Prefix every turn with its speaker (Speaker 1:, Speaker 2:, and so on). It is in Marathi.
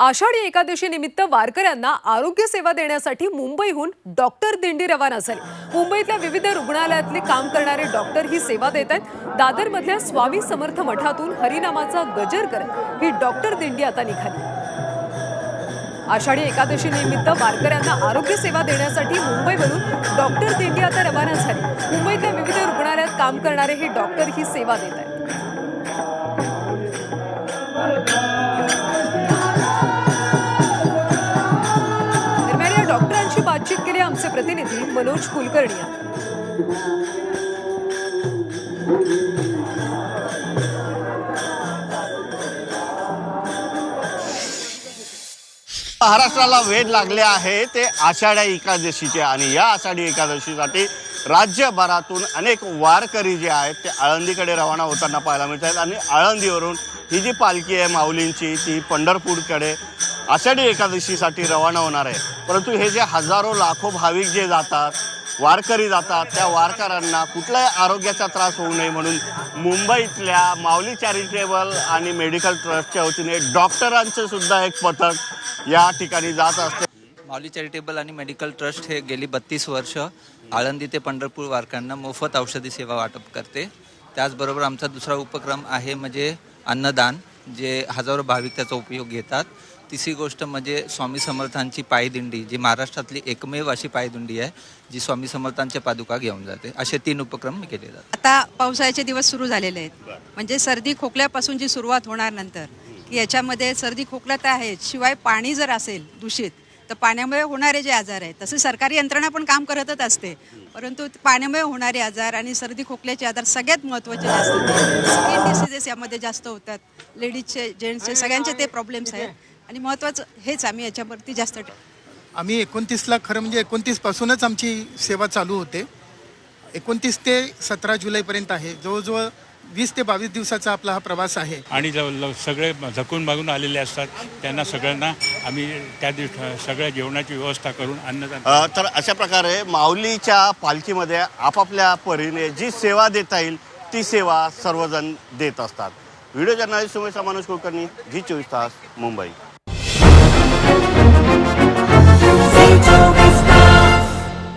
Speaker 1: आषाढी एकादशी निमित्त वारकऱ्यांना आरोग्य सेवा देण्यासाठी मुंबईहून डॉक्टर दिंडी रवाना झाली मुंबईतल्या विविध रुग्णालयातले काम करणारे डॉक्टर ही सेवा देत आहेत. दादरमधल्या स्वामी समर्थ मठातून हरिनामाचा गजर करत ही डॉक्टर दिंडी आता निघाली. आषाढी एकादशी निमित्त वारकऱ्यांना आरोग्य सेवा देण्यासाठी मुंबईवरून डॉक्टर दिंडी आता रवाना झाली. मुंबईतल्या विविध रुग्णालयात काम करणारे हे डॉक्टर ही सेवा देत आहेत. डॉक्टरांशी आमचे प्रतिनिधी मनोज कुलकर्णी
Speaker 2: महाराष्ट्राला वेध लागले आहे ते आषाढ्या एकादशीचे आणि या आषाढी एकादशीसाठी राज्यभरातून अनेक वारकरी जे आहेत ते आळंदीकडे रवाना होताना पाहायला मिळत आहेत आणि आळंदीवरून ही जी पालखी आहे माऊलींची ती पंढरपूरकडे आषाढी एकादशीसाठी रवाना होणार आहे परंतु हे जे हजारो लाखो भाविक जे जातात वारकरी जातात त्या वारकऱ्यांना कुठल्याही आरोग्याचा त्रास होऊ नये म्हणून मुंबईतल्या माऊली चॅरिटेबल आणि मेडिकल ट्रस्टच्या वतीने डॉक्टरांचं सुद्धा एक पथक या ठिकाणी जात असते.
Speaker 3: माऊली चॅरिटेबल आणि मेडिकल ट्रस्ट हे गेली बत्तीस वर्ष आळंदी ते पंढरपूर वारकऱ्यांना मोफत औषधी सेवा वाटप करते. त्याचबरोबर आमचा दुसरा उपक्रम आहे म्हणजे अन्नदान जे हजारो भाविक त्याचा उपयोग घेतात. तिसरी गोष्ट म्हणजे स्वामी समर्थांची पायदिंडी जी महाराष्ट्रातली एकमेव अशी पायदिंडी आहे जी स्वामी समर्थांच्या पादुका घेऊन जाते. असे तीन उपक्रम मी केले जातात
Speaker 4: आता पावसाळ्याचे दिवस सुरू झालेले आहेत. म्हणजे सर्दी खोकल्यापासून जी सुरुवात होणार नंतर की याच्यामध्ये सर्दी खोकला तर आहेच शिवाय पाणी जर असेल दूषित तर पाण्यामुळे होणारे जे आजार आहेत तसे सरकारी यंत्रणा पण काम करतच असते. परंतु पाण्यामुळे होणारे आजार आणि सर्दी खोकल्याचे आजार सगळ्यात महत्त्वाचे जास्त. स्किन डिसिजेस यामध्ये जास्त होतात. लेडीजचे जेंट्सचे सगळ्यांचे ते प्रॉब्लेम्स आहेत. आणि महत्त्वाचं हेच आम्ही याच्यावरती जास्त
Speaker 5: आम्ही एकोणतीसला खरं म्हणजे एकोणतीसपासूनच आमची सेवा चालू होते. एकोणतीस ते सतरा जुलैपर्यंत आहे. जवळजवळ वीस ते बावीस दिवसाचा आपला हा प्रवास आहे.
Speaker 6: आणि जव- लव- सगळे झकून मागून आलेले असतात. त्यांना सगळ्यांना आम्ही त्या दिवशी सगळ्या जेवणाची व्यवस्था करून अन्नदान
Speaker 2: अ, तर अशा प्रकारे माऊलीच्या पालखीमध्ये आपापल्या परीने जी सेवा देता येईल ती सेवा सर्वजण देत असतात. व्हिडिओ जर्नलिस्ट सुमेश मनोज कुलकर्णी जी चोवीस तास मुंबई.